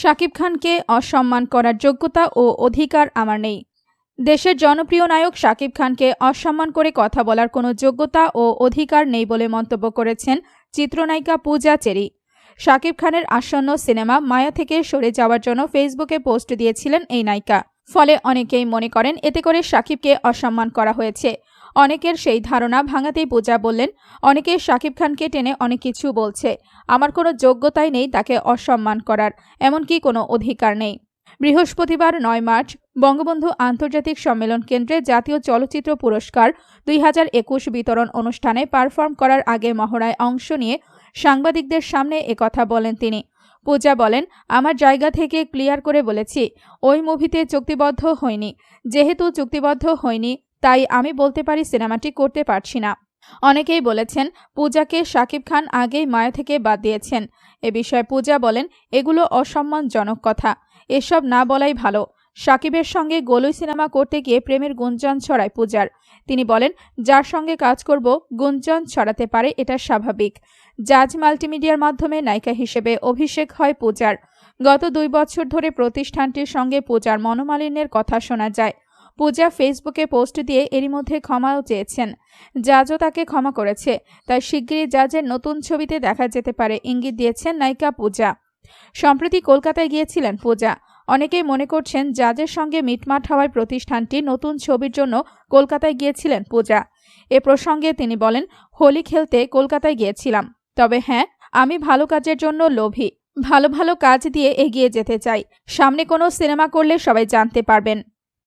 শাকিব খানকে অসম্মান করার যোগ্যতা ও অধিকার আমার নেই। দেশের জনপ্রিয় নায়ক শাকিব খানকে অসম্মান করে কথা বলার কোনো যোগ্যতা ও অধিকার নেই বলে মন্তব্য করেছেন চিত্রনায়িকা পূজা চেরি। শাকিব খানের আসন্ন সিনেমা মায়া থেকে সরে যাওয়ার জন্য ফেসবুকে পোস্ট দিয়েছিলেন এই নায়িকা। ফলে অনেকেই মনে করেন এতে করে শাকিবকে অসম্মান করা হয়েছে। অনেকের সেই ধারণা ভাঙাতেই পূজা বললেন, অনেকে শাকিব খানকে টেনে অনেক কিছু বলছে। আমার কোনো যোগ্যতাই নেই তাকে অসম্মান করার, এমনকি কোনো অধিকার নেই। বৃহস্পতিবার নয় মার্চ, বঙ্গবন্ধু আন্তর্জাতিক সম্মেলন কেন্দ্রে জাতীয় চলচ্চিত্র পুরস্কার দুই হাজার একুশ বিতরণ অনুষ্ঠানে পারফর্ম করার আগে মহড়ায় অংশ নিয়ে সাংবাদিকদের সামনে একথা বলেন তিনি। পূজা বলেন, আমার জায়গা থেকে ক্লিয়ার করে বলেছি, ওই মুভিতে চুক্তিবদ্ধ হয়নি। যেহেতু চুক্তিবদ্ধ হয়নি তাই আমি বলতে পারি সিনেমাটি করতে পারছি না। অনেকেই বলেছেন, পূজাকে শাকিব খান আগেই মায়া থেকে বাদ দিয়েছেন। এ বিষয়ে পূজা বলেন, এগুলো অসম্মানজনক কথা। এসব না বলাই ভালো। সাকিবের সঙ্গে গোলই সিনেমা করতে গিয়ে প্রেমের গুঞ্জন ছড়ায় পূজার। তিনি বলেন, যার সঙ্গে কাজ করব, গুঞ্জন ছড়াতে পারে, এটা স্বাভাবিক। জাজ মাল্টিমিডিয়ার মাধ্যমে নায়িকা হিসেবে অভিষেক হয় পূজার। গত দুই বছর ধরে প্রতিষ্ঠানটির সঙ্গে পূজার মনোমালিন্যের কথা শোনা যায়। পূজা ফেসবুকে পোস্ট দিয়ে এরই মধ্যে ক্ষমাও চেয়েছেন। জাজও তাকে ক্ষমা করেছে। তাই শিগগিরই জাজের নতুন ছবিতে দেখা যেতে পারে, ইঙ্গিত দিয়েছেন নায়িকা পূজা। সম্প্রতি কলকাতায় গিয়েছিলেন পূজা। অনেকেই মনে করছেন জাজের সঙ্গে মিটমাট হওয়ায় প্রতিষ্ঠানটি নতুন ছবির জন্য কলকাতায় গিয়েছিলেন পূজা। এ প্রসঙ্গে তিনি বলেন, হোলি খেলতে কলকাতায় গিয়েছিলাম। তবে হ্যাঁ আমি ভালো কাজের জন্য লোভী। ভালো ভালো কাজ দিয়ে এগিয়ে যেতে চাই। সামনে কোনো সিনেমা করলে সবাই জানতে পারবেন।